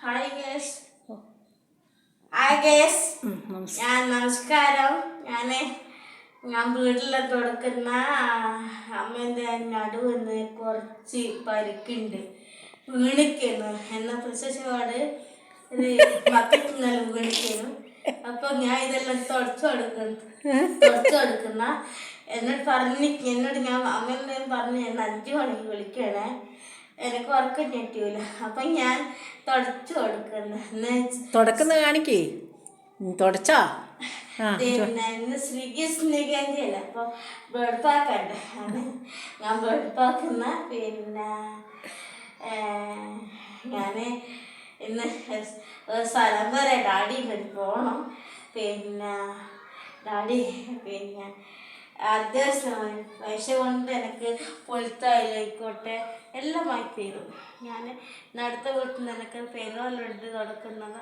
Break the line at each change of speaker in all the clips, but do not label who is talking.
Hi guys
നമസ്കാരം
ഞാൻ നമസ്കാരം. ഞാൻ ഞാൻ വീട്ടിൽ തുടക്കുന്ന അമ്മേന്റെ നടുവിന്ന് കുറച്ച് പരിക്കുണ്ട്. വീണിക്കുന്നു എന്ന പ്രശസ്തിയോട് ഇത് മക്കൾക്കിങ്ങനെ വീണിക്കുന്നു അപ്പൊ ഞാൻ ഇതെല്ലാം തുടച്ചു കൊടുക്കുന്നു തുടച്ചു കൊടുക്കുന്ന എന്നോട് പറഞ്ഞ് എന്നോട് ഞാൻ അമ്മേന്റെ പറഞ്ഞ് എന്നെ അഞ്ചു മണിക്ക് വിളിക്കണേ എനിക്ക് ഉറക്കം ഞെട്ടിയൂല അപ്പൊ ഞാൻ തുടച്ചു കൊടുക്കുന്നു
തുടക്കുന്ന കാണിക്കേ. തുടച്ചാ?
പിന്നെ സ്വിഗ്ഗി സ്നിഗന്റെ അല്ല അപ്പൊ വെളുപ്പാക്കണ്ട ഞാൻ വെളുപ്പാക്കുന്ന പാക്കുന്ന പിന്നെ ഞാൻ ഇന്ന് സ്ഥലം വരെ ഡാഡി പോകണം പിന്നെ ഡാഡി പിന്നെ അത്യാവശ്യം പൈസ കൊണ്ട് എനിക്ക് എല്ലാം വാങ്ങി തരും. ഞാൻ നടത്ത വീട്ടിൽ നിന്ന് എനിക്ക് പെരുന്നാളുണ്ട് നടക്കുന്നത്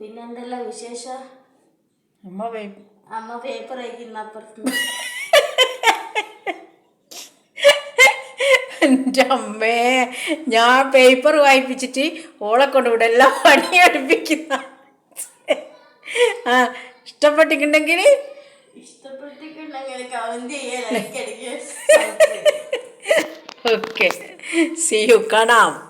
പിന്നെ എന്തെല്ലാം വിശേഷം?
അമ്മ വേ-
അമ്മ പേപ്പർ അയക്കുന്ന അപ്പുറത്ത്.
എന്റെ അമ്മേ ഞാൻ പേപ്പർ വായിപ്പിച്ചിട്ട് ഓളെ കൊണ്ട് ഇവിടെ എല്ലാം പണി അടുപ്പിക്കുന്ന ആ ഇഷ്ടപ്പെട്ടിട്ടുണ്ടെങ്കിൽ
ഇടയ്ക്കിടയ്ക്ക്
ഓക്കെ സി യു കാണാം.